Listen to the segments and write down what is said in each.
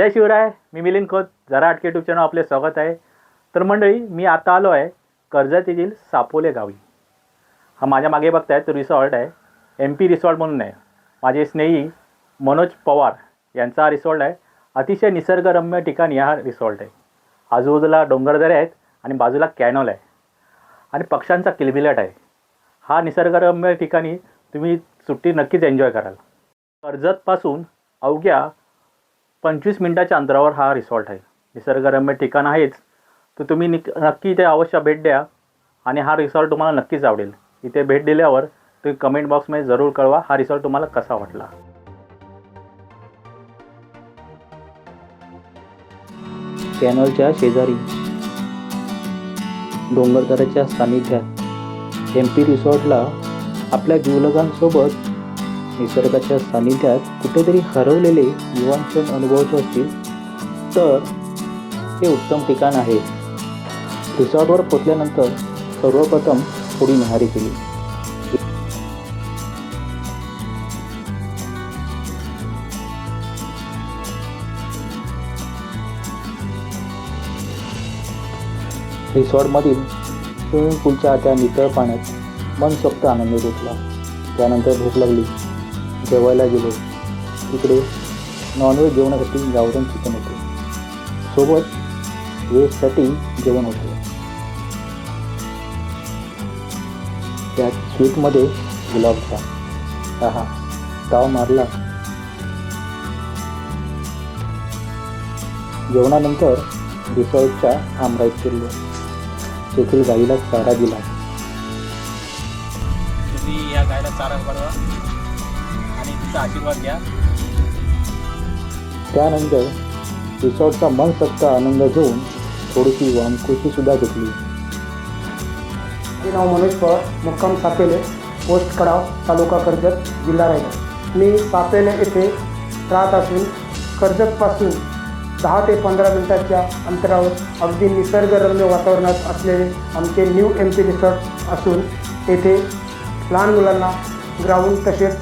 जय शिवराय मी मिलिंद खोत जरा अटके YouTube channel आपले स्वागत आहे. तर मंडळी मी आता आलो आहे कर्जत येथील सापोले गावी. हा माझ्या मागे बघताय तो रिसॉर्ट आहे. एम पी रिसॉर्ट म्हणून आहे. माझे स्नेही मनोज पवार यांचा हा रिसॉर्ट आहे. अतिशय निसर्गरम्य ठिकाणी हा रिसॉर्ट आहे. आजूबाजूला डोंगरदरे आहेत आणि बाजूला कॅनॉल आहे. आणि पक्ष्यांचा किलबिलाट आहे. हा निसर्गरम्य ठिकाणी तुम्ही सुट्टी नक्कीच एन्जॉय कराल. कर्जतपासून अवघ्या पंचवीस मिनटाच्या अंतरावर हा रिसॉर्ट आहे. निसर्गरम्य ठिकाण आहेच. तर तुम्ही निक नक्की इथे अवश्य भेट द्या आणि हा रिसॉर्ट तुम्हाला नक्कीच आवडेल. इथे भेट दिल्यावर तुम्ही कमेंट बॉक्समध्ये जरूर कळवा हा रिसॉर्ट तुम्हाला कसा वाटला. कॅनलच्या शेजारी डोंगरदऱ्याच्या सानिध्यात एम पी रिसॉर्टला आपल्या जीवलगांसोबत निसर्गाच्या सानिध्यात कुठेतरी हरवलेले युवांक्षण अनुभवायचे असतील तर हे उत्तम ठिकाण आहे. रिसॉर्टवर पोचल्यानंतर सर्वप्रथम थोडी न्याहारी केली. रिसॉर्टमधील स्विमिंग पूलच्या त्या नितळ पाण्यात मनसोक्त आनंद लुटला त्यानंतर भूक लागली. जेवायला गेलो. तिकडे नॉनव्हेज जेवणासाठी गावरान चिकन होते. सोबत व्हेजसाठी जेवण होते. त्यात स्वीटमध्ये गुलाबजाम हा ताव मारला. जेवणानंतर रिसॉर्टच्या आमराईत फिरलो. तेथील गाईला चारा दिला. तुम्ही या गायला चारा बनवा आणि तिचा आशीर्वाद घ्या. त्यानंतर रिसॉर्टचा मनसोक्त आनंद घेऊन थोडीशी वामकुशी सुद्धा घेतली. माझे नाव मनोज पवार मुक्काम सापेले पोस्ट कडाव तालुका कर्जत जिल्हा रायगड. मी सापेले येथे राहत असून कर्जतपासून दहा ते पंधरा मिनिटाच्या अंतरावर अगदी निसर्गरम्य वातावरणात असलेले आमचे न्यू एम पी रिसॉर्ट असून येथे लहान मुलांना ग्राउंड तसेच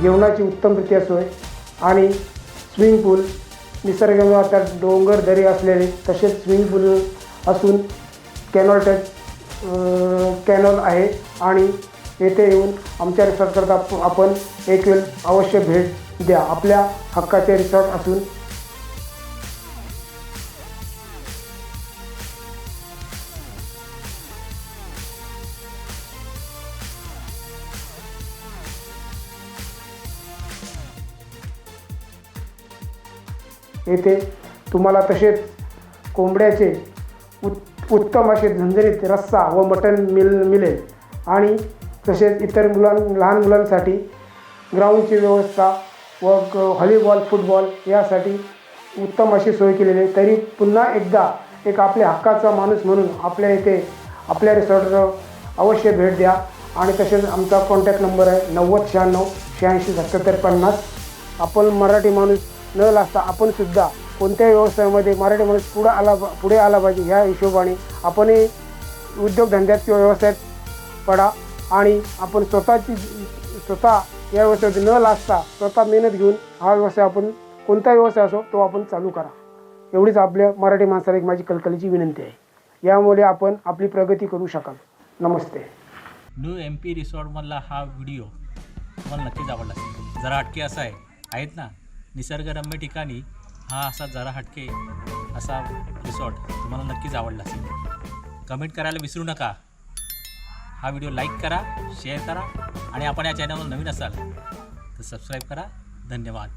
जेवणाची उत्तमरित्या सोय आणि स्विमिंग पूल निसर्गरम्य त्यात डोंगर दरी असलेले तसेच स्विमिंग पूल असून कॅनॉल टच कॅनॉल आहे. आणि येथे येऊन आमच्या रिसॉर्टकरता आपण एक वेळ अवश्य भेट द्या. आपल्या हक्काचे रिसॉर्ट असून येथे तुम्हाला तसेच कोंबड्याचे उत् उत्तम असे झंझरीत रस्सा व मटण मिल मिळेल. आणि तसेच इतर मुलां लहान मुलांसाठी ग्राउंडची व्यवस्था व ग- व्हॉलीबॉल फुटबॉल यासाठी उत्तम अशी सोय केलेली आहे. तरी पुन्हा एकदा एक आपल्या हक्काचा माणूस म्हणून आपल्या इथे आपल्या रिसॉर्टवर अवश्य भेट द्या. आणि तसेच आमचा कॉन्टॅक्ट नंबर आहे नव्वद शहाण्णव शहाऐंशी सत्याहत्तर पन्नास. आपण मराठी माणूस न लागता आपण सुद्धा कोणत्याही व्यवसायामध्ये मराठी माणूस पुढं आला पुढे आला पाहिजे ह्या हिशोबाने आपणही उद्योगधंद्यात किंवा व्यवसायात पडा आणि आपण स्वतःची स्वतः या व्यवसायात न लागता स्वतः मेहनत घेऊन हा व्यवसाय आपण कोणता व्यवसाय असो तो आपण चालू करा. एवढीच आपल्या मराठी माणसाला एक माझी कलकलीची विनंती आहे. यामुळे आपण आपली प्रगती करू शकाल. नमस्ते. न्यू एम पी रिसॉर्टमधला हा व्हिडिओ मला नक्कीच आवडला जरा हटके असा आहे. आहेत ना? निसर्गरम्य ठिकाणी हा असा जरा हटके असा रिसॉर्ट तुम्हाला नक्कीच आवडला असेल. कमेंट करायला विसरू नका. हा व्हिडिओ लाईक करा शेअर करा आणि आपण या चॅनलवर नवीन असाल तर सबस्क्राईब करा. धन्यवाद.